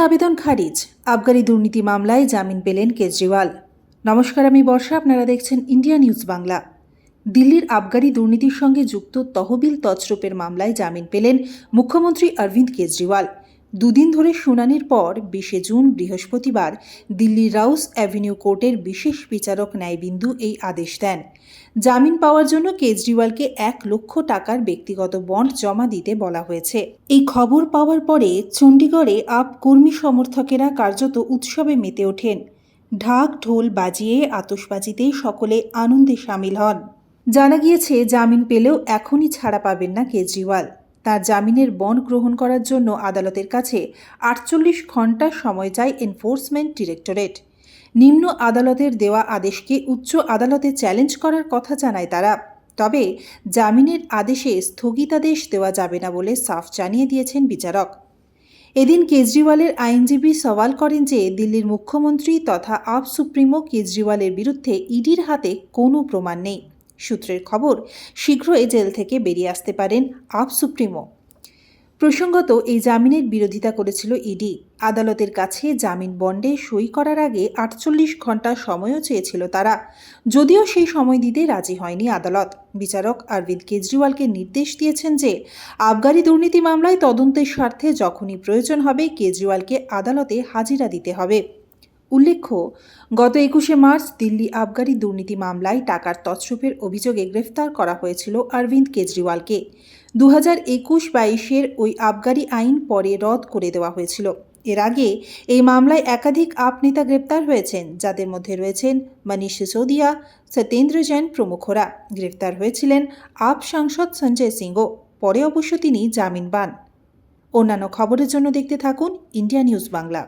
আবেদন খারিজ। আবগারি দুর্নীতি মামলায় জামিন পেলেন কেজরিওয়াল। নমস্কার, আমি বর্ষা। আপনারা দেখছেন ইন্ডিয়া নিউজ বাংলা। দিল্লির আবগারি দুর্নীতির সঙ্গে যুক্ত তহবিল তছরূপের মামলায় জামিন পেলেন মুখ্যমন্ত্রী অরবিন্দ কেজরিওয়াল। দুদিন ধরে শুনানির পর বিশে জুন বৃহস্পতিবার দিল্লির রাউস অ্যাভিনিউ কোর্টের বিশেষ বিচারক ন্যায়বিন্দু এই আদেশ দেন। জামিন পাওয়ার জন্য কেজরিওয়ালকে এক লক্ষ টাকার ব্যক্তিগত বন্ড জমা দিতে বলা হয়েছে। এই খবর পাওয়ার পরে চণ্ডীগড়ে আপ কর্মী সমর্থকেরা কার্যত উৎসবে মেতে ওঠেন। ঢাক ঢোল বাজিয়ে আতশবাজিতে সকলে আনন্দে সামিল হন। জানা গিয়েছে, জামিন পেলেও এখনই ছাড়া পাবেন না কেজরিওয়াল। তার জামিনের বন্ড গ্রহণ করার জন্য আদালতের কাছে আটচল্লিশ ঘণ্টা সময় চায় এনফোর্সমেন্ট ডিরেক্টরেট নিম্ন আদালতের দেওয়া আদেশকে উচ্চ আদালতে চ্যালেঞ্জ করার কথা জানায় তারা। তবে জামিনের আদেশে স্থগিতাদেশ দেওয়া যাবে না বলে সাফ জানিয়ে দিয়েছেন বিচারক। এদিন কেজরিওয়ালের আইনজীবী সওয়াল করেন যে, দিল্লির মুখ্যমন্ত্রী তথা আপ সুপ্রিমো কেজরিওয়ালের বিরুদ্ধে ইডির হাতে কোনো প্রমাণ নেই। সূত্রের খবর, শীঘ্রই জেল থেকে বেরিয়ে আসতে পারেন আপ সুপ্রিমো। প্রসঙ্গত, এই জামিনের বিরোধিতা করেছিল ইডি। আদালতের কাছে জামিন বন্ডে সই করার আগে আটচল্লিশ ঘণ্টা সময়ও চেয়েছিল তারা। যদিও সেই সময় দিতে রাজি হয়নি আদালত। বিচারক অরবিন্দ কেজরিওয়ালকে নির্দেশ দিয়েছেন যে, আবগারি দুর্নীতি মামলায় তদন্তের স্বার্থে যখনই প্রয়োজন হবে, কেজরিওয়ালকে আদালতে হাজিরা দিতে হবে। উল্লেখ্য, গত একুশে মার্চ দিল্লি আবগারি দুর্নীতি মামলায় টাকার তছরূপের অভিযোগে গ্রেফতার করা হয়েছিল অরবিন্দ কেজরিওয়ালকে। দু হাজার একুশ বাইশের ওই আবগারি আইন পরে রদ করে দেওয়া হয়েছিল। এর আগে এই মামলায় একাধিক আপ নেতা গ্রেপ্তার হয়েছেন, যাদের মধ্যে রয়েছেন মনীষ সিসোদিয়া, সত্যেন্দ্র জৈন প্রমুখরা। গ্রেফতার হয়েছিলেন আপ সাংসদ সঞ্জয় সিংও, পরে অবশ্য তিনি জামিন পান। অন্যান্য খবরের জন্য দেখতে থাকুন ইন্ডিয়া নিউজ বাংলা।